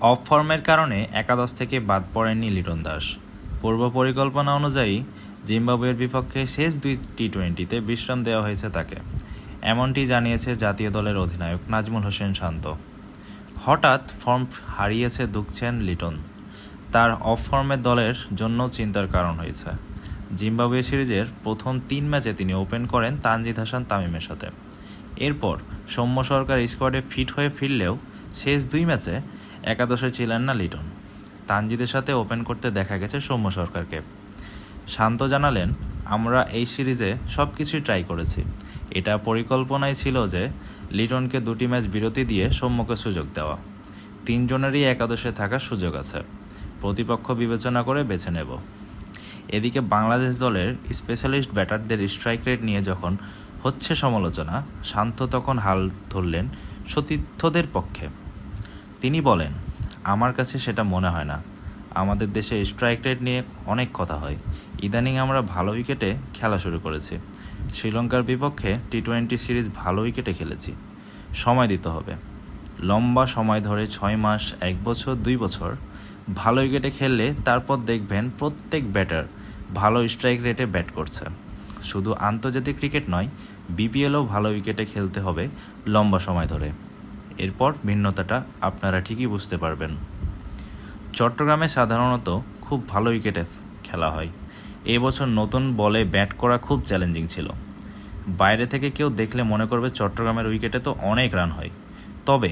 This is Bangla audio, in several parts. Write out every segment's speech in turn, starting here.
অফ ফর্মের কারণে একাদশ থেকে বাদ পড়েননি লিটন দাস। পূর্ব পরিকল্পনা অনুযায়ী জিম্বাবুয়ের বিপক্ষে শেষ দুই টি টোয়েন্টিতে বিশ্রাম দেওয়া হয়েছে তাকে। এমনটি জানিয়েছে জাতীয় দলের অধিনায়ক নাজমুল হোসেন শান্ত। হঠাৎ ফর্ম হারিয়েছে দুঃখছেন লিটন। তার অফ ফর্মের দলের জন্য চিন্তার কারণ হয়েছে। জিম্বাবুয়ে সিরিজের প্রথম তিন ম্যাচে তিনি ওপেন করেন তানজিদ হাসান তামিমের সাথে। এরপর সৌম্য সরকার স্কোয়াডে ফিট হয়ে ফিরলেও শেষ দুই ম্যাচে একাদশে ছিলেন না লিটন। তানজিদের সাথে ওপেন করতে দেখা গেছে সৌম্য সরকারকে। শান্ত জানালেন, আমরা এই সিরিজে সব কিছুই ট্রাই করেছি। এটা পরিকল্পনাই ছিল যে, লিটনকে দুটি ম্যাচ বিরতি দিয়ে সৌম্যকে সুযোগ দেওয়া। তিনজনেরই একাদশে থাকার সুযোগ আছে। প্রতিপক্ষ বিবেচনা করে বেছে নেব। এদিকে বাংলাদেশ দলের স্পেশালিস্ট ব্যাটারদের স্ট্রাইক রেট নিয়ে যখন হচ্ছে সমালোচনা, শান্ত তখন হাল ধরলেন সতীর্থদের পক্ষে। তিনি বলেন, আমার কাছে সেটা মনে হয় না। আমাদের দেশে স্ট্রাইক রেট নিয়ে অনেক কথা হয়। ইদানিং আমরা ভালো উইকেটে খেলা শুরু করেছি। শ্রীলঙ্কার বিপক্ষে টি টোয়েন্টি সিরিজ ভালো উইকেটে খেলেছি। সময় দিতে হবে। লম্বা সময় ধরে ছয় মাস, এক বছর, দুই বছর ভালো উইকেটে খেললে তারপর দেখবেন প্রত্যেক ব্যাটার ভালো স্ট্রাইক রেটে ব্যাট করছে। শুধু আন্তর্জাতিক ক্রিকেট নয় বিপিএলও ভালো উইকেটে খেলতে হবে লম্বা সময় ধরে। এরপর ভিন্নতাটা আপনারা ঠিকই বুঝতে পারবেন। চট্টগ্রামে সাধারণত খুব ভালো উইকেটে খেলা হয়। এবছর নতুন বলে ব্যাট করা খুব চ্যালেঞ্জিং ছিল। বাইরে থেকে কেউ দেখলে মনে করবে চট্টগ্রামের উইকেটে তো অনেক রান হয়। তবে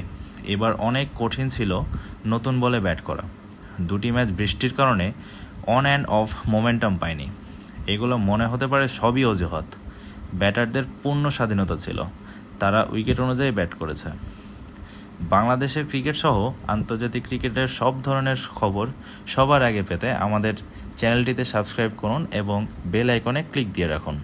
এবার অনেক কঠিন ছিল নতুন বলে ব্যাট করা। দুটি ম্যাচ বৃষ্টির কারণে অন অ্যান্ড অফ মোমেন্টাম পায়নি। এগুলো মনে হতে পারে সবই অজুহাত। ব্যাটারদের পূর্ণ স্বাধীনতা ছিল। তারা উইকেট অনুযায়ী ব্যাট করেছে। বাংলাদেশের ক্রিকেট সহ আন্তর্জাতিক ক্রিকেটের সব ধরনের খবর সবার আগে পেতে আমাদের চ্যানেলটিতে সাবস্ক্রাইব করুন এবং বেল আইকনে ক্লিক দিয়ে রাখুন।